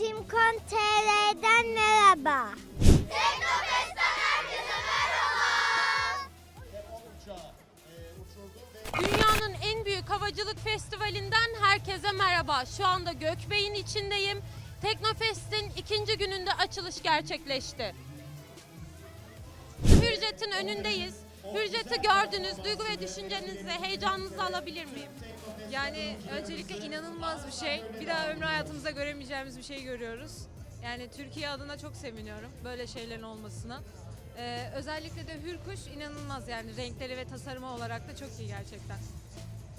Eğitim.com.tr'den merhaba. Dünyanın en büyük havacılık festivalinden herkese merhaba. Şu anda Gökbey'in içindeyim. Teknofest'in ikinci gününde açılış gerçekleşti. Hürjet'in önündeyiz. Hürjet'i gördünüz. Duygu ve düşüncenizi, heyecanınızı alabilir miyim? Yani öncelikle inanılmaz bir şey. Bir daha ömrü hayatımızda göremeyeceğimiz bir şey görüyoruz. Yani Türkiye adına çok seviniyorum böyle şeylerin olmasına. Ee, özellikle de Hürkuş inanılmaz yani renkleri ve tasarımı olarak da çok iyi gerçekten.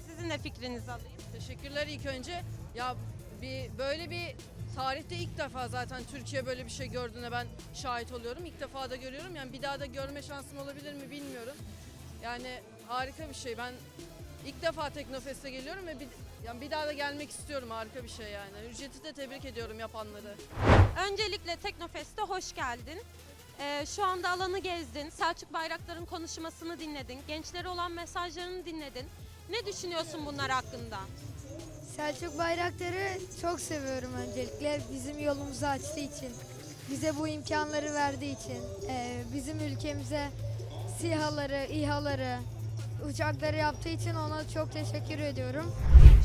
Sizin de fikrinizi alayım. Teşekkürler ilk önce. Ya bir böyle bir tarihte ilk defa zaten Türkiye böyle bir şey gördüğüne ben şahit oluyorum. İlk defa da görüyorum. Yani bir daha da görme şansım olabilir mi bilmiyorum. Yani harika bir şey. Ben ilk defa Teknofest'e geliyorum ve bir, yani bir daha da gelmek istiyorum. Harika bir şey yani. Ücreti de tebrik ediyorum yapanları. Öncelikle Teknofest'e hoş geldin. Ee, şu anda alanı gezdin. Selçuk Bayraktar'ın konuşmasını dinledin. Gençlere olan mesajlarını dinledin. Ne düşünüyorsun bunlar hakkında? Selçuk Bayraktar'ı çok seviyorum öncelikle. Bizim yolumuzu açtığı için, bize bu imkanları verdiği için, eee, bizim ülkemize SİHA'ları, İHA'ları, uçakları yaptığı için ona çok teşekkür ediyorum.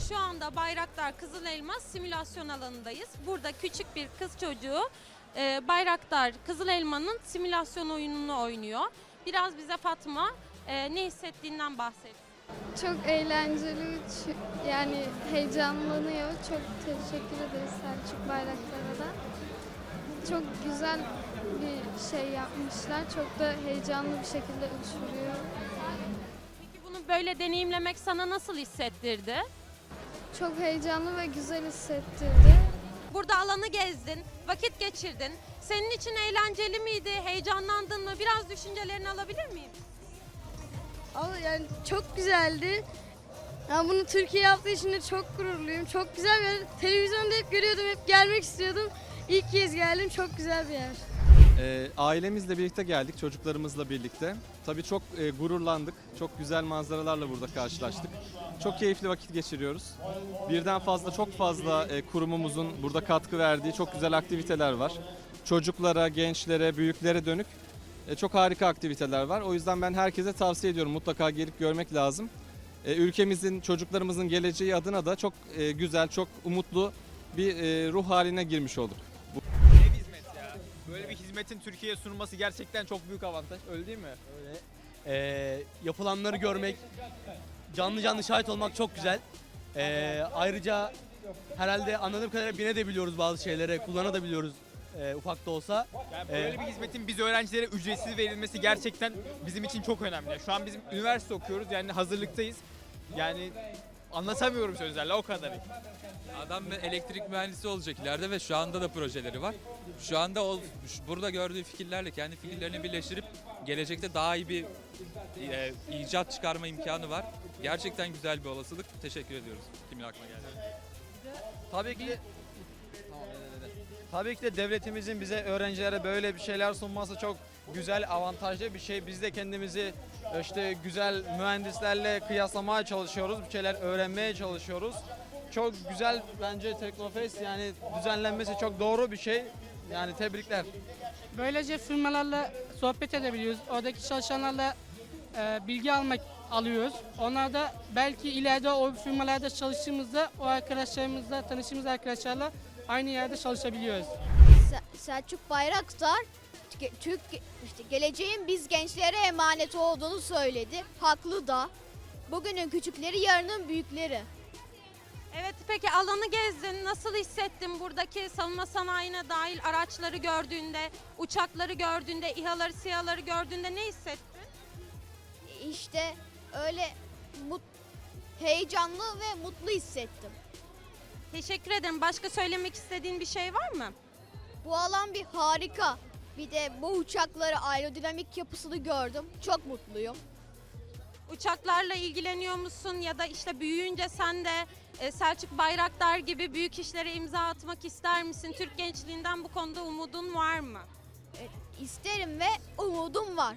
Şu anda Bayraktar Kızıl Elmas simülasyon alanındayız. Burada küçük bir kız çocuğu e, Bayraktar Kızıl Elma'nın simülasyon oyununu oynuyor. Biraz bize Fatma e, ne hissettiğinden bahset. Çok eğlenceli, yani heyecanlanıyor. Çok teşekkür ederiz Selçuk Bayraktar'a da. Çok güzel bir şey yapmışlar. Çok da heyecanlı bir şekilde uçuruyor. Böyle deneyimlemek sana nasıl hissettirdi? Çok heyecanlı ve güzel hissettirdi. Burada alanı gezdin, vakit geçirdin. Senin için eğlenceli miydi, heyecanlandın mı? Biraz düşüncelerini alabilir miyim? Ama yani çok güzeldi. Yani bunu Türkiye yaptığı için de çok gururluyum. Çok güzel bir yer. Televizyonda hep görüyordum, hep gelmek istiyordum. İlk kez geldim, çok güzel bir yer. Ee, ailemizle birlikte geldik, çocuklarımızla birlikte. Tabii çok e, gururlandık, çok güzel manzaralarla burada karşılaştık. Çok keyifli vakit geçiriyoruz. Birden fazla, çok fazla e, kurumumuzun burada katkı verdiği çok güzel aktiviteler var. Çocuklara, gençlere, büyüklere dönük e, çok harika aktiviteler var. O yüzden ben herkese tavsiye ediyorum, mutlaka gelip görmek lazım. E, ülkemizin, çocuklarımızın geleceği adına da çok e, güzel, çok umutlu bir e, ruh haline girmiş olduk. Böyle bir hizmetin Türkiye'ye sunulması gerçekten çok büyük avantaj. Öyle değil mi? Öyle. Ee, yapılanları görmek, canlı canlı şahit olmak çok güzel. Ee, ayrıca herhalde anladığım kadarıyla binebiliyoruz bazı şeylere, kullanabiliyoruz e, ufak da olsa. Yani böyle bir hizmetin biz öğrencilere ücretsiz verilmesi gerçekten bizim için çok önemli. Şu an bizim üniversite okuyoruz yani hazırlıktayız. Yani anlatamıyorum sözlerle o kadar. Adam bir elektrik mühendisi olacak ileride ve şu anda da projeleri var. Şu anda ol, burada gördüğü fikirlerle kendi fikirlerini birleştirip gelecekte daha iyi bir e, icat çıkarma imkanı var. Gerçekten güzel bir olasılık. Teşekkür ediyoruz. Kimin aklına geldi? Tabii ki de Tabii ki de devletimizin bize öğrencilere böyle bir şeyler sunması çok güzel, avantajlı bir şey. Biz de kendimizi işte güzel mühendislerle kıyaslamaya çalışıyoruz. Bir şeyler öğrenmeye çalışıyoruz. Çok güzel bence Teknofest yani düzenlenmesi çok doğru bir şey. Yani tebrikler. Böylece firmalarla sohbet edebiliyoruz. Oradaki çalışanlarla e, bilgi almak alıyoruz. Onlar da belki ileride o firmalarda çalıştığımızda o arkadaşlarımızla, tanıştığımız arkadaşlarla aynı yerde çalışabiliyoruz. Selçuk Bayraktar ge- Türk işte geleceğin biz gençlere emanet olduğunu söyledi. Haklı da. Bugünün küçükleri yarının büyükleri. Evet peki alanı gezdin. Nasıl hissettin buradaki savunma sanayine dahil araçları gördüğünde, uçakları gördüğünde, İHA'ları, SİHA'ları gördüğünde ne hissettin? İşte öyle mut, heyecanlı ve mutlu hissettim. Teşekkür ederim. Başka söylemek istediğin bir şey var mı? Bu alan bir harika. Bir de bu uçakları aerodinamik yapısını gördüm. Çok mutluyum. Uçaklarla ilgileniyor musun ya da işte büyüyünce sen de e, Selçuk Bayraktar gibi büyük işlere imza atmak ister misin? Türk gençliğinden bu konuda umudun var mı? İsterim ve umudum var.